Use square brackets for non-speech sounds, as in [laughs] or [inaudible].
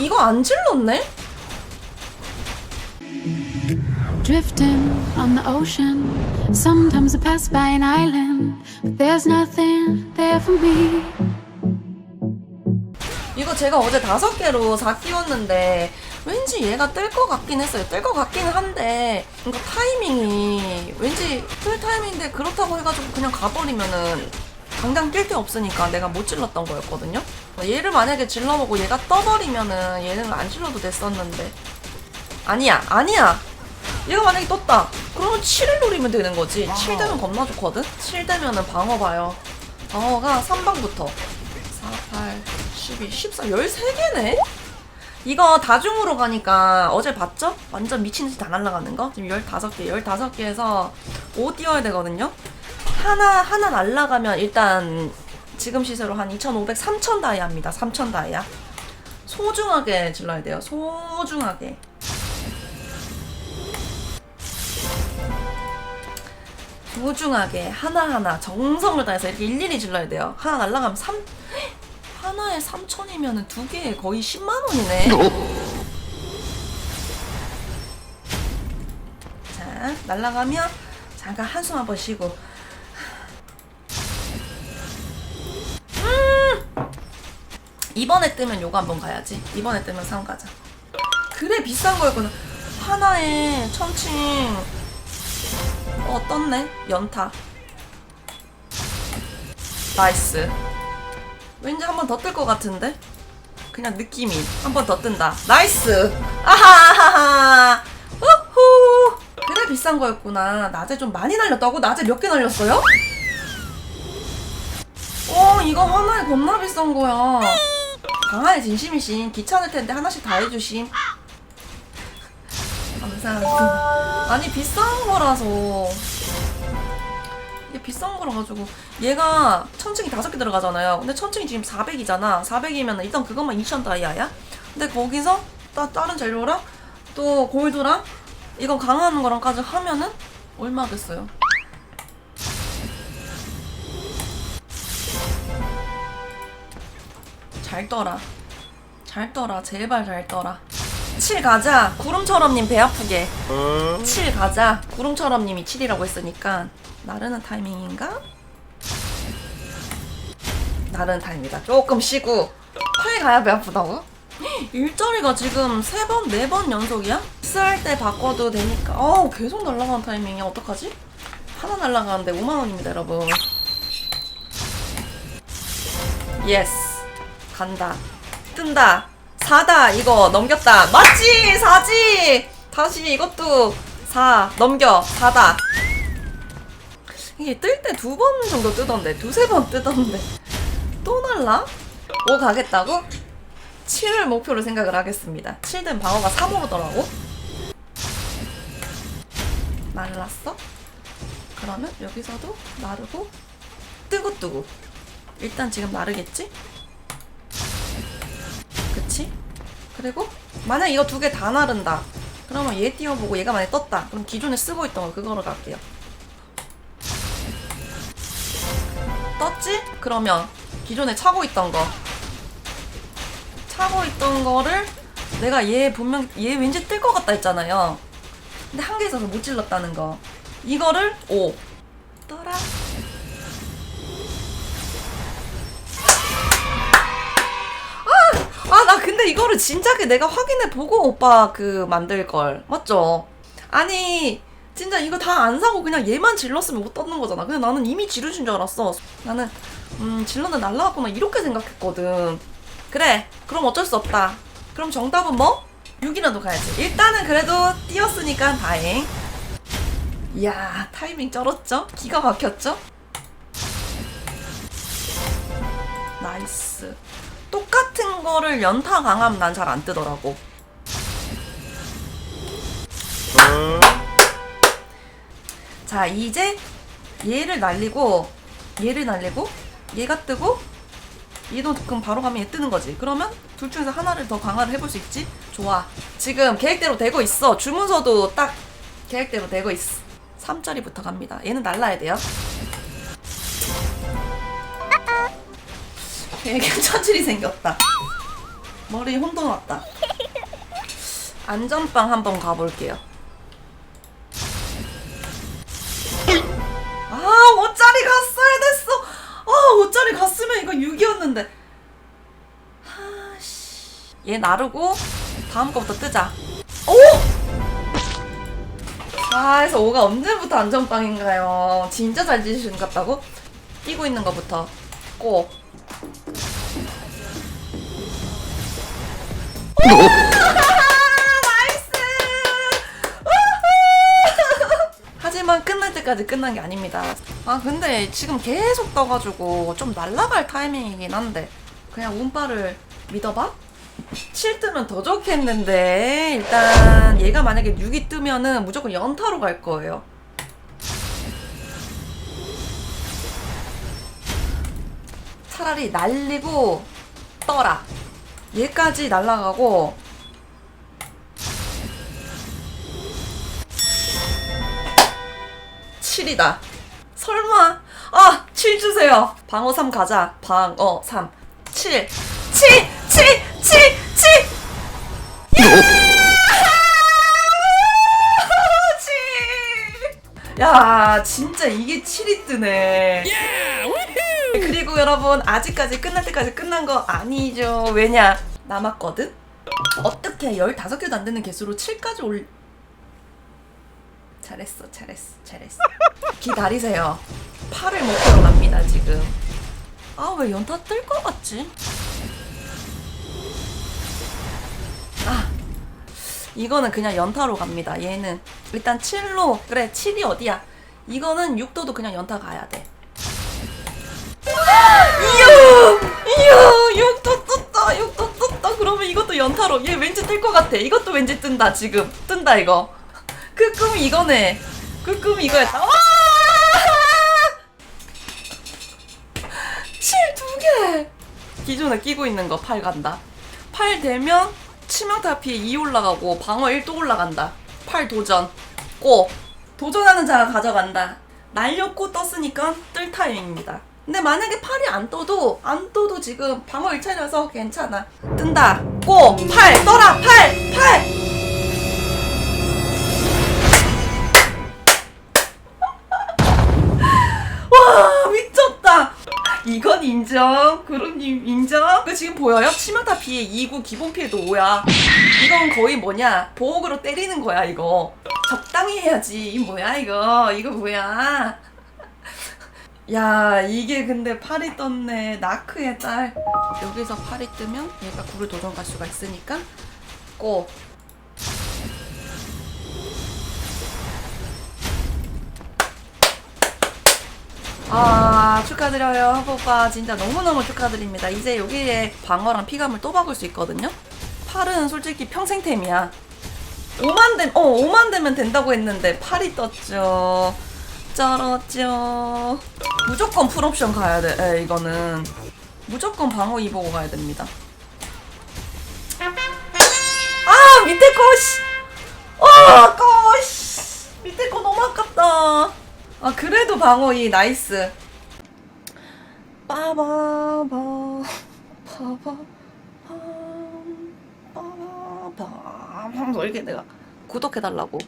이거 안 질렀네? Drifting on the ocean. Sometimes I pass by an island, but there's nothing there for me. 이거 제가 어제 다섯 개로 4 끼웠는데 왠지 얘가 뜰 것 같긴 했어요. 뜰 것 같기는 한데 이거 타이밍이 왠지 뜰 타이밍인데 그렇다고 해가지고 그냥 가버리면은 당장 뛸 게 없으니까 내가 못 질렀던 거였거든요. 얘를 만약에 질러보고 얘가 떠버리면은 얘는 안 질러도 됐었는데 아니야 아니야 얘가 만약에 떴다 그러면 7을 노리면 되는 거지 7 되면 겁나 좋거든 7 되면은 방어 봐요 방어가 3방부터 4, 8, 12, 14, 13개네? 이거 다중으로 가니까 어제 봤죠? 완전 미친 듯이 다 날아가는 거? 지금 15개, 15개에서 5 띄워야 되거든요? 하나, 하나 날아가면 일단 지금 시세로 한 2,500, 3,000 다이아입니다. 3,000 다이아. 소중하게 질러야 돼요. 소중하게. 소중하게 하나하나 정성을 다해서 이렇게 일일이 질러야 돼요. 하나 날라가면 3 하나에 3천이면 두 개에 거의 10만 원이네. 자, 날라가면 잠깐 한숨 한번 쉬고. 이번에 뜨면 요거 한번 가야지. 이번에 뜨면 상 가자. 그래 비싼 거였구나. 하나에 천칭. 어 떴네. 연타. 나이스. 왠지 한 번 더 뜰 것 같은데? 그냥 느낌이 한 번 더 뜬다. 나이스! 아하하하! 우후! 그래 비싼 거였구나. 낮에 좀 많이 날렸다고? 낮에 몇 개 날렸어요? 어, 이거 하나에 겁나 비싼 거야. 강한의 진심이신. 귀찮을 텐데 하나씩 다 해주심. 감사합니다. 아니, 비싼 거라서. 이게 비싼 거라 가지고 얘가 천층이 다섯 개 들어가잖아요. 근데 천층이 지금 400이잖아. 400이면 일단 그것만 2천 다이아야. 근데 거기서 따, 다른 재료랑 또 골드랑 이거 강한 거랑까지 하면은 얼마 겠어요? 잘 떠라. 잘 떠라. 제발 잘 떠라. 7 가자. 구름처럼님 배 아프게. 7 가자. 구름처럼님이 7이라고 했으니까 나르는 타이밍인가? 나르는 타임이다. 조금 쉬고 8 가야 배 아프다고? 일자리가 지금 3번, 4번 연속이야? 쓸때 바꿔도 되니까 어우 계속 날아가는 타이밍이야 어떡하지? 하나 날아가는데 5만원입니다 여러분 예스 간다. 뜬다. 사다. 이거 넘겼다. 맞지? 사지? 다시 이것도 사. 넘겨. 사다. 이게 뜰 때 두 번 정도 뜨던데. 두세 번 뜨던데. 또 날라? 5 가겠다고? 7을 목표로 생각을 하겠습니다. 7된 방어가 3으로더라고? 날랐어? 그러면 여기서도 나르고 뜨고 뜨고. 일단 지금 나르겠지? 그리고 만약 이거 두 개 다 나른다. 그러면 얘 띄워보고 얘가 만약 떴다. 그럼 기존에 쓰고 있던 거 그거로 갈게요. 떴지? 그러면 기존에 차고 있던 거. 차고 있던 거를 내가 얘 분명 얘 왠지 뜰 것 같다 했잖아요. 근데 한 개 있어서 못 질렀다는 거. 이거를 5 떠라 아 나 근데 이거를 진작에 내가 확인해 보고 오빠 그 만들 걸 맞죠? 아니 진짜 이거 다 안 사고 그냥 얘만 질렀으면 못 떴는 거잖아. 근데 나는 이미 지르신 줄 알았어. 나는 음 질렀는데 날라갔구나 이렇게 생각했거든. 그래 그럼 어쩔 수 없다. 그럼 정답은 뭐? 6이라도 가야지. 일단은 그래도 띄었으니까 다행. 이야 타이밍 쩔었죠? 기가 막혔죠? 나이스. 똑같 은 거를 연타 강하면 난잘 안 뜨더라고. 자, 이제 얘를 날리고 얘를 날리고 얘가 뜨고 얘도 그럼 바로 가면 얘 뜨는 거지. 그러면 둘 중에서 하나를 더 강화를 해볼 수 있지? 좋아. 지금 계획대로 되고 있어. 주문서도 딱 계획대로 되고 있어. 3짜리부터 갑니다. 얘는 날라야 돼요. [laughs] 되게 처질이 생겼다. 머리 혼돈 왔다. 안전빵 한번 가볼게요. 아, 5짜리 갔어야 됐어. 아, 5짜리 갔으면 이거 6이었는데. 아씨. 얘 나르고 다음 거부터 뜨자. 오! 4에서 5가 언제부터 안전빵인가요? 진짜 잘 지시는 것 같다고? 끼고 있는 거부터 꼭. [laughs] 하지만 끝날 때까지 끝난 게 아닙니다. 아 근데 지금 계속 떠가지고 좀 날아갈 타이밍이긴 한데 그냥 운빨을 믿어봐? 7 뜨면 더 좋겠는데 일단 얘가 만약에 6이 뜨면은 무조건 연타로 갈 거예요. 차라리 날리고 떠라. 얘까지 날아가고 칠이다 설마 아, 7 주세요. 방어 3 가자. 방어 3. 7. 7 7 7 7. 야, 진짜 이게 7이 뜨네. 그리고 여러분 아직까지 끝날 때까지 끝난 거 아니죠. 왜냐 남았거든? 어떻게 15개도 안 되는 개수로 7까지 올 잘했어 잘했어 잘했어. 기다리세요. 8을 목표로 갑니다 지금. 아 왜 연타 뜰 것 같지? 아 이거는 그냥 연타로 갑니다. 얘는 일단 7로 그래 7이 어디야? 이거는 6도도 그냥 연타 가야 돼 연타로. 얘 왠지 뜰 것 같아. 이것도 왠지 뜬다, 지금. 뜬다, 이거. [laughs] 그 꿈이 이거네. 그 꿈이 이거였다. 와! [laughs] 실두 개! 기존에 끼고 있는 거 팔 간다. 팔 되면 치명타 피해 2 올라가고 방어 1도 올라간다. 팔 도전. 꼭! 도전하는 자가 가져간다. 날렸고 떴으니까 뜰 타임입니다. 근데 만약에 팔이 안 떠도 안 떠도 지금 방어 1차라서 괜찮아. 뜬다. 고! 팔! 떠라! 팔! 팔! [laughs] 와 미쳤다. 이건 인정. 그럼님 인정. 그 지금 보여요? 치명타 피해 2구 기본 피해도 5야. 이건 거의 뭐냐? 보호구로 때리는 거야 이거. 적당히 해야지. 이 뭐야 이거? 이거 뭐야? 야 이게 근데 팔이 떴네. 나크의 딸. 여기서 팔이 뜨면 얘가 구를 도전 갈 수가 있으니까 고. 아 축하드려요 하보빠. 진짜 너무너무 축하드립니다. 이제 여기에 방어랑 피감을 또 박을 수 있거든요. 팔은 솔직히 평생템이야. 5만 되, 어 5만 되면 된다고 했는데 팔이 떴죠 쩔었죠. 무조건 풀옵션 가야 돼. 에, 이거는. 무조건 방어 2보고 가야 됩니다. 아 밑에 거 씨. 와 아까워 씨. 밑에 거 너무 아깝다. 아 그래도 방어 2 나이스. 빠바바 바바 빠바바. 이렇게 내가 구독해달라고